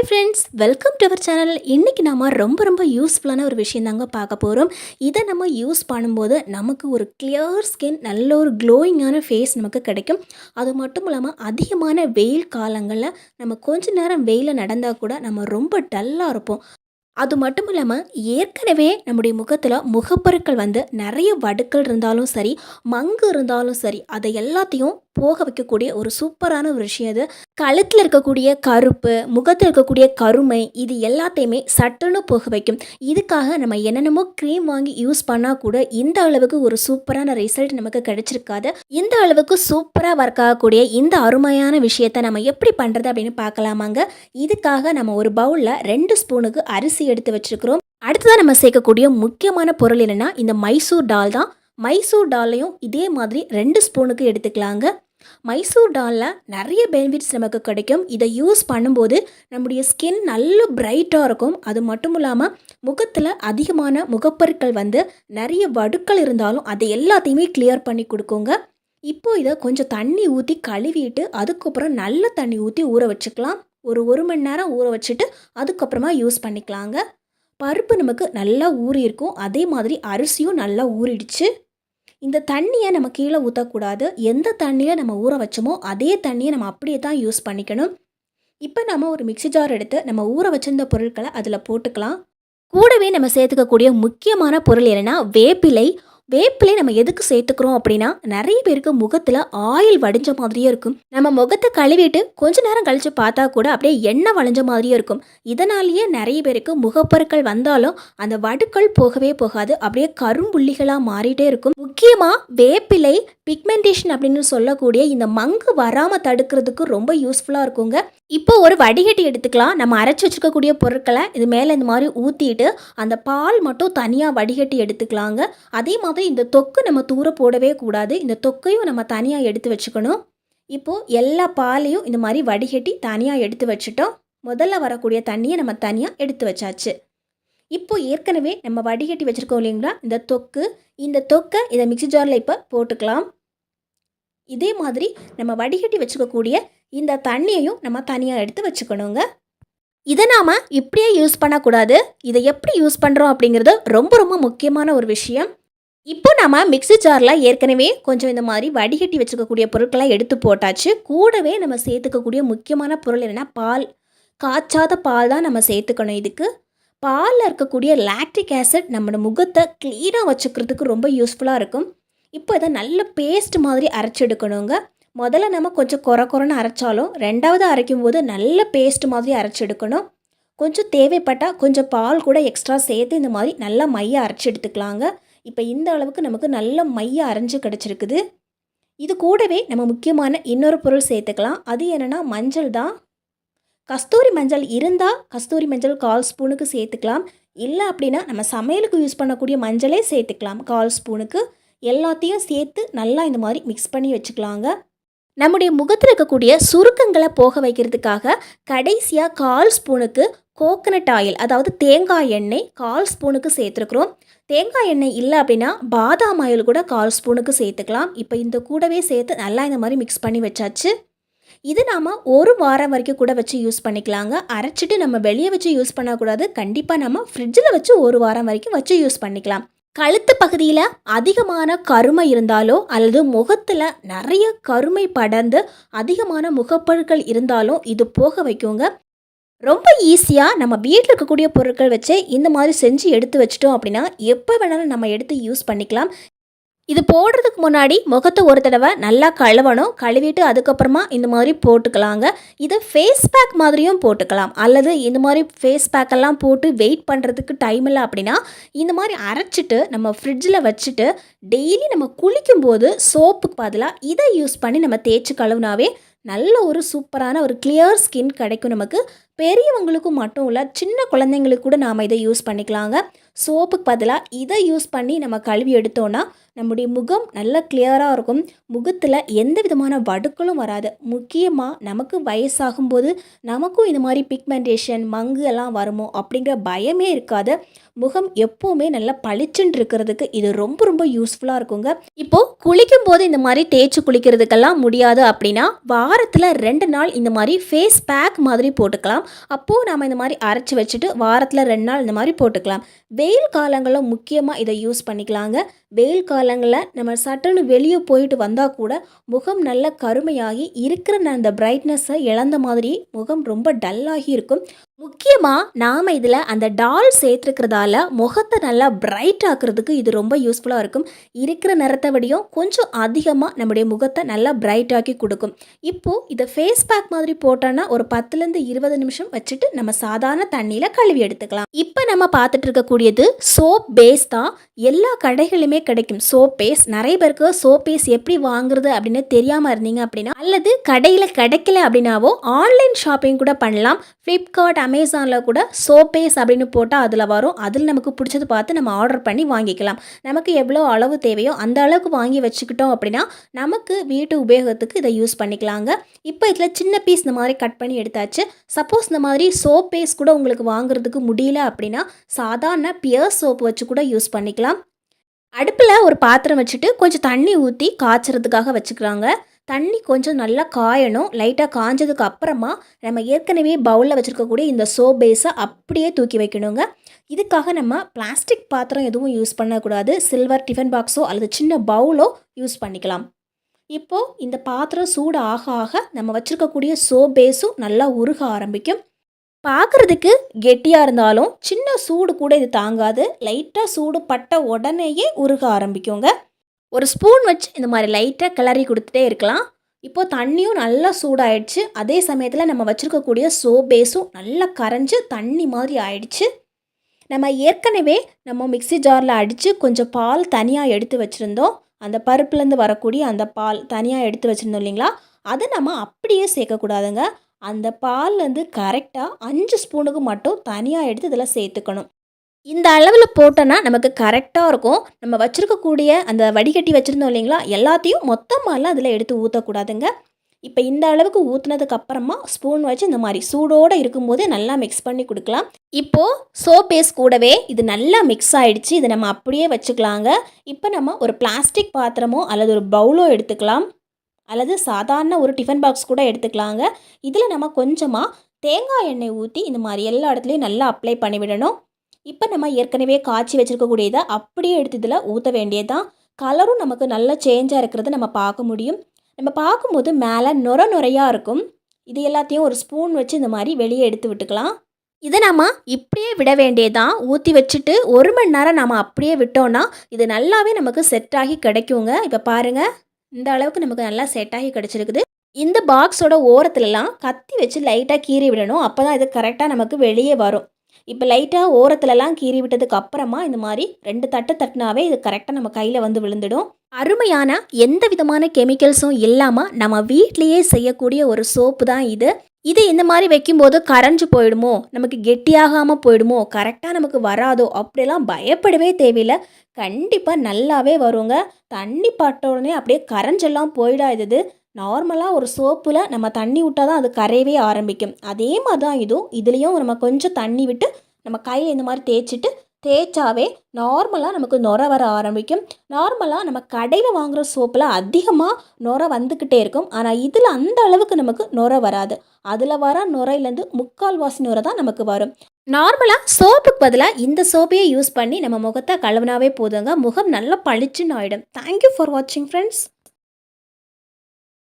Hi friends welcome to our channel இன்றைக்கி நாம ரொம்ப ரொம்ப யூஸ்ஃபுல்லான ஒரு விஷயம் தாங்க பார்க்க போகிறோம் இதை நம்ம யூஸ் பண்ணும்போது நமக்கு ஒரு கிளியர் ஸ்கின் நல்ல ஒரு க்ளோயிங்கான ஃபேஸ் நமக்கு கிடைக்கும். அது மட்டும் இல்லாமல் அதிகமான வெயில் காலங்களில் நம்ம கொஞ்ச நேரம் வெயிலில் நடந்தால் கூட நம்ம ரொம்ப டல்லாக இருப்போம். அது மட்டும் இல்லாமல் ஏற்கனவே நம்முடைய முகத்தில் முகப்பருக்கள் வந்து நிறைய வடுக்கள் இருந்தாலும் சரி மங்கு இருந்தாலும் சரி அதை எல்லாத்தையும் போக வைக்கக்கூடிய ஒரு சூப்பரான ஒரு விஷயம் அது. கழுத்தில் இருக்கக்கூடிய கருப்பு முகத்தில் இருக்கக்கூடிய கருமை இது எல்லாத்தையுமே சட்டுன்னு போக வைக்கும். இதுக்காக நம்ம என்னென்னமோ க்ரீம் வாங்கி யூஸ் பண்ணால் கூட இந்த அளவுக்கு ஒரு சூப்பரான ரிசல்ட் நமக்கு கிடைச்சிருக்காது. இந்த அளவுக்கு சூப்பராக ஒர்க் ஆகக்கூடிய இந்த அருமையான விஷயத்தை நம்ம எப்படி பண்ணுறது அப்படின்னு பார்க்கலாமாங்க. இதுக்காக நம்ம ஒரு பவுலில் ரெண்டு ஸ்பூனுக்கு அரிசி எடுத்து வச்சுருக்கிறோம். அடுத்ததாக நம்ம சேர்க்கக்கூடிய முக்கியமான பொருள் என்னென்னா இந்த மைசூர் டால் தான். மைசூர் டாலையும் இதே மாதிரி ரெண்டு ஸ்பூனுக்கு எடுத்துக்கலாங்க. மைசூர் டாலில் நிறைய பெனிஃபிட்ஸ் நமக்கு கிடைக்கும். இதை யூஸ் பண்ணும்போது நம்முடைய ஸ்கின் நல்ல பிரைட்டாக இருக்கும். அது மட்டும் இல்லாமல் முகத்தில் அதிகமான முகப்பருக்கள் வந்து நிறைய வடுக்கள் இருந்தாலும் அதை எல்லாத்தையுமே கிளியர் பண்ணி கொடுக்குங்க. இப்போ இதை கொஞ்சம் தண்ணி ஊற்றி கழுவிட்டு அதுக்கப்புறம் நல்ல தண்ணி ஊற்றி ஊற வச்சுக்கலாம். ஒரு ஒரு மணி நேரம் ஊற வச்சுட்டு அதுக்கப்புறமா யூஸ் பண்ணிக்கலாங்க. பருப்பு நமக்கு நல்லா ஊறி இருக்கும் அதே மாதிரி அரிசியும் நல்லா ஊறிடுச்சு. இந்த தண்ணியை நம்ம கீழே ஊற்றக்கூடாது எந்த தண்ணியை நம்ம ஊற வச்சோமோ அதே தண்ணியை நம்ம அப்படியே தான் யூஸ் பண்ணிக்கணும். இப்போ நம்ம ஒரு மிக்ஸி ஜார் எடுத்து நம்ம ஊற வச்சிருந்த பொருட்களை அதில் போட்டுக்கலாம். கூடவே நம்ம சேர்த்துக்கக்கூடிய முக்கியமான பொருள் என்னென்னா வேப்பிலை வேப்பிலை நம்ம எதுக்கு சேர்த்துக்கிறோம் அப்படின்னா நிறைய பேருக்கு முகத்தில் ஆயில் வடிஞ்ச மாதிரியே இருக்கும். நம்ம முகத்தை கழுவிட்டு கொஞ்ச நேரம் கழித்து பார்த்தா கூட அப்படியே எண்ணெய் வளைஞ்ச மாதிரியே இருக்கும். இதனாலேயே நிறைய பேருக்கு முகப்பருக்கள் வந்தாலும் அந்த வடுக்கள் போகவே போகாது. அப்படியே கரும்புள்ளிகளாக மாறிட்டே இருக்கும். முக்கியமாக வேப்பிலை பிக்மெண்டேஷன் அப்படின்னு சொல்லக்கூடிய இந்த மங்கு வராமல் தடுக்கிறதுக்கு ரொம்ப யூஸ்ஃபுல்லாக இருக்குங்க. இப்போ ஒரு வடிகட்டி எடுத்துக்கலாம். நம்ம அரைச்சி வச்சுருக்கக்கூடிய பொருட்களை இது மேலே இந்த மாதிரி ஊற்றிட்டு அந்த பால் மட்டும் தனியாக வடிகட்டி எடுத்துக்கலாங்க. அதே மாதிரி இந்த தொக்கு நம்ம தூர போடவே கூடாது. இந்த தொக்கையும் நம்ம தனியாக எடுத்து வச்சுக்கணும். இப்போது எல்லா பாலையும் இந்த மாதிரி வடிகட்டி தனியாக எடுத்து வச்சுட்டோம். முதல்ல வரக்கூடிய தண்ணியை நம்ம தனியாக எடுத்து வச்சாச்சு. இப்போ ஏற்கனவே நம்ம வடிகட்டி வச்சுருக்கோம் இல்லைங்களா? இந்த தொக்கு. இந்த தொக்கை இதை மிக்ஸி ஜாரில் இப்போ போட்டுக்கலாம். இதே மாதிரி நம்ம வடிகட்டி வச்சுக்கக்கூடிய இந்த தண்ணியையும் நம்ம தனியாக எடுத்து வச்சுக்கணுங்க. இதை நாம் இப்படியே யூஸ் பண்ணக்கூடாது. இதை எப்படி யூஸ் பண்ணுறோம் அப்படிங்கிறது ரொம்ப ரொம்ப முக்கியமான ஒரு விஷயம். இப்போ நம்ம மிக்ஸி ஜாரில் ஏற்கனவே கொஞ்சம் இந்த மாதிரி வடிகட்டி வச்சுக்கக்கூடிய பொருட்களை எடுத்து போட்டாச்சு. கூடவே நம்ம சேர்த்துக்கக்கூடிய முக்கியமான பொருள் என்னென்னா பால். காய்ச்சாத பால் தான் நம்ம சேர்த்துக்கணும் இதுக்கு. பாலில் இருக்கக்கூடிய லாக்டிக் ஆசிட் நம்மளோட முகத்தை க்ளீனாக வச்சுக்கிறதுக்கு ரொம்ப யூஸ்ஃபுல்லாக இருக்கும். இப்போ இதை நல்ல பேஸ்ட் மாதிரி அரைச்செடுக்கணுங்க. முதல்ல நம்ம கொஞ்சம் குறை குறைன்னு அரைச்சாலும் ரெண்டாவது அரைக்கும் போது நல்ல பேஸ்ட் மாதிரி அரைச்செடுக்கணும். கொஞ்சம் தேவைப்பட்டால் கொஞ்சம் பால் கூட எக்ஸ்ட்ரா சேர்த்து இந்த மாதிரி நல்லா மைய அரைச்சி எடுத்துக்கலாங்க. இப்போ இந்த அளவுக்கு நமக்கு நல்ல மைய அரைஞ்சு கிடச்சிருக்குது. இது கூடவே நம்ம முக்கியமான இன்னொரு பொருள் சேர்த்துக்கலாம். அது என்னென்னா மஞ்சள் தான். கஸ்தூரி மஞ்சள் இருந்தால் கஸ்தூரி மஞ்சள் கால் ஸ்பூனுக்கு சேர்த்துக்கலாம். இல்லை அப்படின்னா நம்ம சமையலுக்கு யூஸ் பண்ணக்கூடிய மஞ்சளே சேர்த்துக்கலாம் கால் ஸ்பூனுக்கு. எல்லாத்தையும் சேர்த்து நல்லா இந்த மாதிரி மிக்ஸ் பண்ணி வச்சுக்கலாங்க. நம்முடைய முகத்தில் இருக்கக்கூடிய சுருக்கங்களை போக வைக்கிறதுக்காக கடைசியாக கால் ஸ்பூனுக்கு கோகனட் ஆயில் அதாவது தேங்காய் எண்ணெய் கால் ஸ்பூனுக்கு சேர்த்துருக்குறோம். தேங்காய் எண்ணெய் இல்லை அப்படின்னா பாதாம் ஆயில் கூட கால் ஸ்பூனுக்கு சேர்த்துக்கலாம். இப்போ இந்த கூடவே சேர்த்து நல்லா இந்த மாதிரி மிக்ஸ் பண்ணி வச்சாச்சு. இது நாம் ஒரு வாரம் வரைக்கும் கூட வச்சு யூஸ் பண்ணிக்கலாங்க. அரைச்சிட்டு நம்ம வெளியே வச்சு யூஸ் பண்ணக்கூடாது. கண்டிப்பாக நம்ம ஃப்ரிட்ஜில் வச்சு ஒரு வாரம் வரைக்கும் வச்சு யூஸ் பண்ணிக்கலாம். கழுத்து பகுதியில் அதிகமான கருமை இருந்தாலோ அல்லது முகத்தில் நிறைய கருமை படர்ந்து அதிகமான முகப்பொருட்கள் இருந்தாலும் இது போக வைக்குங்க. ரொம்ப ஈஸியாக நம்ம வீட்டில் இருக்கக்கூடிய பொருட்கள் வச்சு இந்த மாதிரி செஞ்சு எடுத்து வச்சிட்டோம் அப்படின்னா எப்போ வேணாலும் நம்ம எடுத்து யூஸ் பண்ணிக்கலாம். இது போடுறதுக்கு முன்னாடி முகத்தை ஒரு தடவை நல்லா கழுவணும். கழுவிட்டு அதுக்கப்புறமா இந்த மாதிரி போட்டுக்கலாங்க. இதை ஃபேஸ் பேக் மாதிரியும் போட்டுக்கலாம். அல்லது இந்த மாதிரி ஃபேஸ் பேக்கெல்லாம் போட்டு வெயிட் பண்ணுறதுக்கு டைம் இல்லை அப்படின்னா இந்த மாதிரி அரைச்சிட்டு நம்ம ஃப்ரிட்ஜில் வச்சுட்டு டெய்லி நம்ம குளிக்கும்போது சோப்புக்கு பதிலாக இதை யூஸ் பண்ணி நம்ம தேய்ச்சி கழுவுனாவே நல்ல ஒரு சூப்பரான ஒரு கிளியர் ஸ்கின் கிடைக்கும் நமக்கு. பெரியவங்களுக்கும் மட்டும் இல்லை சின்ன குழந்தைங்களுக்கு கூட நாம் இதை யூஸ் பண்ணிக்கலாங்க. சோப்புக்கு பதிலாக இதை யூஸ் பண்ணி நம்ம கழுவி எடுத்தோன்னா நம்முடைய முகம் நல்ல கிளியராக இருக்கும். முகத்தில் எந்த விதமான வடுக்களும் வராது. முக்கியமாக நமக்கு வயசாகும்போது நமக்கும் இது மாதிரி பிக்மெண்டேஷன் மங்கு எல்லாம் வருமோ அப்படிங்கிற பயமே இருக்காது. முகம் எப்போவுமே நல்லா பளிச்சுன்னு இருக்கிறதுக்கு இது ரொம்ப ரொம்ப யூஸ்ஃபுல்லாக இருக்குங்க. இப்போது குளிக்கும் போது இந்த மாதிரி தேய்ச்சி குளிக்கிறதுக்கெல்லாம் முடியாது அப்படின்னா வாரத்தில் ரெண்டு நாள் இந்த மாதிரி ஃபேஸ் பேக் மாதிரி போட்டுக்கலாம். அப்போது நாம் இந்த மாதிரி அரைச்சி வச்சுட்டு வாரத்தில் ரெண்டு நாள் இந்த மாதிரி போட்டுக்கலாம். வெயில் காலங்களில் முக்கியமாக இதை யூஸ் பண்ணிக்கலாங்க. வெயில் காலங்களில் நம்ம சட்டுன்னு வெளியே போயிட்டு வந்தால் கூட முகம் நல்ல கருமையாகி இருக்கிற அந்த பிரைட்னஸை இழந்த மாதிரி முகம் ரொம்ப டல்லாகி இருக்கும். முக்கியமாக நாம் இதில் அந்த டால் சேர்த்துருக்கிறதால முகத்தை நல்லா பிரைட் ஆக்குறதுக்கு இது ரொம்ப யூஸ்ஃபுல்லாக இருக்கும். இருக்கிற நிறத்தை விடையும் கொஞ்சம் அதிகமாக நம்முடைய முகத்தை நல்லா பிரைட் ஆக்கி கொடுக்கும். இப்போது இதை ஃபேஸ் பேக் மாதிரி போட்டோன்னா ஒரு பத்துலேருந்து இருபது நிமிஷம் வச்சுட்டு நம்ம சாதாரண தண்ணியில் கழுவி எடுத்துக்கலாம். இப்போ நம்ம பார்த்துட்டு இருக்கக்கூடியது சோப் பேஸ் தான். எல்லா கடைகளுமே கிடைக்கும். சோப் பேஸ் நிறைய பேருக்கு சோப் பேஸ் எப்படி வாங்குறது அப்படின்னு தெரியாமல் இருந்தீங்க அப்படின்னா அல்லது கடையில் கிடைக்கல அப்படின்னாவோ ஆன்லைன் ஷாப்பிங் கூட பண்ணலாம். ஃப்ளிப்கார்ட் அமேசானில் கூட சோப்பேஸ் அப்படின்னு போட்டால் அதில் வரும். அதில் நமக்கு பிடிச்சது பார்த்து நம்ம ஆர்டர் பண்ணி வாங்கிக்கலாம். நமக்கு எவ்வளோ அளவு தேவையோ அந்த அளவுக்கு வாங்கி வச்சுக்கிட்டோம் அப்படின்னா நமக்கு வீட்டு உபயோகத்துக்கு இதை யூஸ் பண்ணிக்கலாங்க. இப்போ இதில் சின்ன பீஸ் இந்த மாதிரி கட் பண்ணி எடுத்தாச்சு. சப்போஸ் இந்த மாதிரி சோப் பேஸ் கூட உங்களுக்கு வாங்குறதுக்கு முடியல அப்படின்னா சாதாரண பியர் சோப் வச்சு கூட யூஸ் பண்ணிக்கலாம். அடுப்பில் ஒரு பாத்திரம் வச்சுட்டு கொஞ்சம் தண்ணி ஊற்றி காய்ச்சறதுக்காக வச்சுக்கிறாங்க. தண்ணி கொஞ்சம் நல்லா காயணும். லைட்டாக காஞ்சதுக்கு அப்புறமா நம்ம ஏற்கனவே பவுலில் வச்சுருக்கக்கூடிய இந்த சோப் பேஸை அப்படியே தூக்கி வைக்கணுங்க. இதுக்காக நம்ம பிளாஸ்டிக் பாத்திரம் எதுவும் யூஸ் பண்ணக்கூடாது. சில்வர் டிஃபன் பாக்ஸோ அல்லது சின்ன பவுலோ யூஸ் பண்ணிக்கலாம். இப்போது இந்த பாத்திரம் சூடு ஆக ஆக நம்ம வச்சுருக்கக்கூடிய சோப் பேஸும் நல்லா உருக ஆரம்பிக்கும். பார்க்குறதுக்கு கெட்டியாக இருந்தாலும் சின்ன சூடு கூட இது தாங்காது. லைட்டாக சூடு பட்ட உடனேயே உருக ஆரம்பிக்குங்க. ஒரு ஸ்பூன் வச்சு இந்த மாதிரி லைட்டாக கிளறி கொடுத்துட்டே இருக்கலாம். இப்போது தண்ணியும் நல்லா சூடாயிடுச்சு. அதே சமயத்தில் நம்ம வச்சுருக்கக்கூடிய சோப் பேஸும் நல்லா கரைஞ்சி தண்ணி மாதிரி ஆயிடுச்சு. நம்ம ஏற்கனவே நம்ம மிக்ஸி ஜாரில் அடித்து கொஞ்சம் பால் தனியாக எடுத்து வச்சுருந்தோம். அந்த பருப்புலேருந்து வரக்கூடிய அந்த பால் தனியாக எடுத்து வச்சுருந்தோம் இல்லைங்களா? அதை நம்ம அப்படியே சேர்க்கக்கூடாதுங்க. அந்த பால்லேருந்து கரெக்டாக அஞ்சு ஸ்பூனுக்கு மட்டும் தனியாக எடுத்து இதில் சேர்த்துக்கணும். இந்த அளவில் போட்டோன்னா நமக்கு கரெக்டாக இருக்கும். நம்ம வச்சுருக்கக்கூடிய அந்த வடிகட்டி வச்சுருந்தோம் இல்லைங்களா? எல்லாத்தையும் மொத்தமாலாம் அதில் எடுத்து ஊற்றக்கூடாதுங்க இப்போ இந்த அளவுக்கு ஊற்றுனதுக்கு அப்புறமா ஸ்பூன் வச்சு இந்த மாதிரி சூடோடு இருக்கும்போதே நல்லா மிக்ஸ் பண்ணி கொடுக்கலாம். இப்போது சோப் பேஸ் கூடவே இது நல்லா மிக்ஸ் ஆகிடுச்சு இதை நம்ம அப்படியே வச்சுக்கலாங்க. இப்போ நம்ம ஒரு பிளாஸ்டிக் பாத்திரமோ அல்லது ஒரு பவுலோ எடுத்துக்கலாம். அல்லது சாதாரண ஒரு டிஃபன் பாக்ஸ் கூட எடுத்துக்கலாங்க. இதில் நம்ம கொஞ்சமாக தேங்காய் எண்ணெய் ஊற்றி இந்த மாதிரி எல்லா இடத்துலையும் நல்லா அப்ளை பண்ணிவிடணும் இப்போ நம்ம ஏற்கனவே காய்ச்சி வச்சுருக்கக்கூடியதை அப்படியே எடுத்து இதில் ஊற்ற வேண்டியதுதான். கலரும் நமக்கு நல்ல சேஞ்சாக இருக்கிறத நம்ம பார்க்க முடியும். நம்ம பார்க்கும்போது மேலே நுர நுரையாக இருக்கும். இது எல்லாத்தையும் ஒரு ஸ்பூன் வச்சு இந்த மாதிரி வெளியே எடுத்து விட்டுக்கலாம். இதை நம்ம இப்படியே விட வேண்டியதான் ஊற்றி வச்சுட்டு ஒரு மணி நேரம் நம்ம அப்படியே விட்டோன்னா இது நல்லாவே நமக்கு செட் ஆகி கிடைக்குங்க. இப்போ பாருங்கள் இந்த அளவுக்கு நமக்கு நல்லா செட் ஆகி கிடச்சிருக்குது. இந்த பாக்ஸோட ஓரத்துலலாம் கத்தி வச்சு லைட்டாக கீறி விடணும். அப்போ தான் இது கரெக்டாக நமக்கு வெளியே வரும். இப்போ லைட்டாக ஓரத்துலலாம் கீறி விட்டதுக்கு அப்புறமா இந்த மாதிரி ரெண்டு தட்டு தட்டினாவே இது கரெக்டாக நம்ம கையில் வந்து விழுந்துடும். அருமையான எந்த விதமான கெமிக்கல்ஸும் இல்லாமல் நம்ம வீட்லேயே செய்யக்கூடிய ஒரு சோப்பு தான் இது. இது இந்த மாதிரி வைக்கும்போது கரைஞ்சு போயிடுமோ? நமக்கு கெட்டியாகாமல் போயிடுமோ? கரெக்டாக நமக்கு வராதோ? அப்படிலாம் பயப்படவே தேவையில்லை. கண்டிப்பாக நல்லாவே வருங்க. தண்ணி பட்ட உடனே அப்படியே கரைஞ்செல்லாம் போயிடாது நார்மலாக ஒரு சோப்பில் நம்ம தண்ணி விட்டால் தான் அது கரையவே ஆரம்பிக்கும். அதே மாதிரி தான் இதுவும். இதுலேயும் நம்ம கொஞ்சம் தண்ணி விட்டு நம்ம கையில் இந்த மாதிரி தேய்ச்சிட்டு தேய்ச்சாவே நார்மலாக நமக்கு நுர வர ஆரம்பிக்கும். நார்மலாக நம்ம கடையில் வாங்குகிற சோப்பில் அதிகமாக நுர வந்துக்கிட்டே இருக்கும். ஆனால் இதில் அந்த அளவுக்கு நமக்கு நுர வராது. அதில் வர நுரையிலேருந்து முக்கால்வாசி நுரை தான் நமக்கு வரும். நார்மலாக சோப்புக்கு பதிலாக இந்த சோப்பையே யூஸ் பண்ணி நம்ம முகத்தை கழுவினாவே போதுங்க. முகம் நல்லா பளிச்சுன்னு ஆகிடும் தேங்க்யூ ஃபார் வாட்சிங் ஃப்ரெண்ட்ஸ்